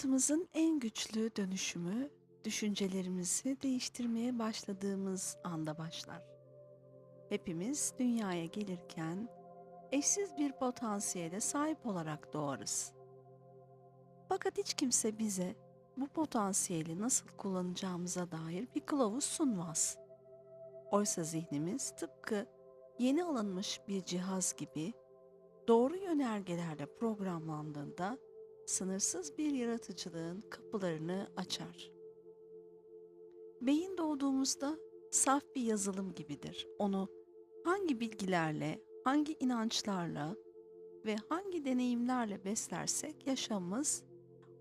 Hayatımızın en güçlü dönüşümü düşüncelerimizi değiştirmeye başladığımız anda başlar. Hepimiz dünyaya gelirken eşsiz bir potansiyele sahip olarak doğarız. Fakat hiç kimse bize bu potansiyeli nasıl kullanacağımıza dair bir kılavuz sunmaz. Oysa zihnimiz tıpkı yeni alınmış bir cihaz gibi doğru yönergelerle programlandığında sınırsız bir yaratıcılığın kapılarını açar. Beyin doğduğumuzda saf bir yazılım gibidir. Onu hangi bilgilerle, hangi inançlarla ve hangi deneyimlerle beslersek yaşamımız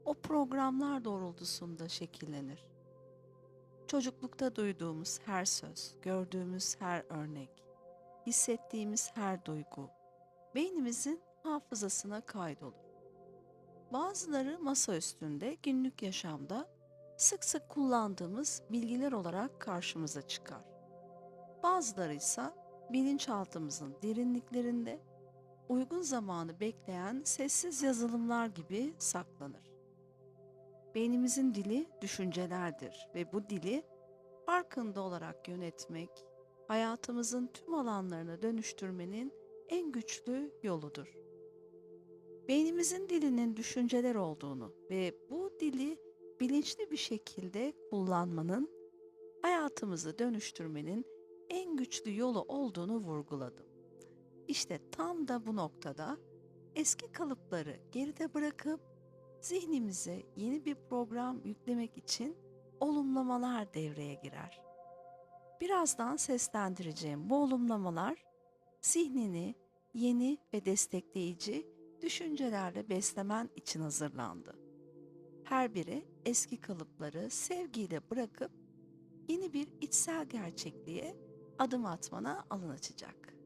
o programlar doğrultusunda şekillenir. Çocuklukta duyduğumuz her söz, gördüğümüz her örnek, hissettiğimiz her duygu beynimizin hafızasına kaydolur. Bazıları masa üstünde günlük yaşamda sık sık kullandığımız bilgiler olarak karşımıza çıkar. Bazıları ise bilinçaltımızın derinliklerinde uygun zamanı bekleyen sessiz yazılımlar gibi saklanır. Beynimizin dili düşüncelerdir ve bu dili farkında olarak yönetmek, hayatımızın tüm alanlarına dönüştürmenin en güçlü yoludur. Beynimizin dilinin düşünceler olduğunu ve bu dili bilinçli bir şekilde kullanmanın hayatımızı dönüştürmenin en güçlü yolu olduğunu vurguladım. İşte tam da bu noktada eski kalıpları geride bırakıp zihnimize yeni bir program yüklemek için olumlamalar devreye girer. Birazdan seslendireceğim bu olumlamalar zihnini yeni ve destekleyici düşüncelerle beslemen için hazırlandı. Her biri eski kalıpları sevgiyle bırakıp yeni bir içsel gerçekliğe adım atmana alan açacak.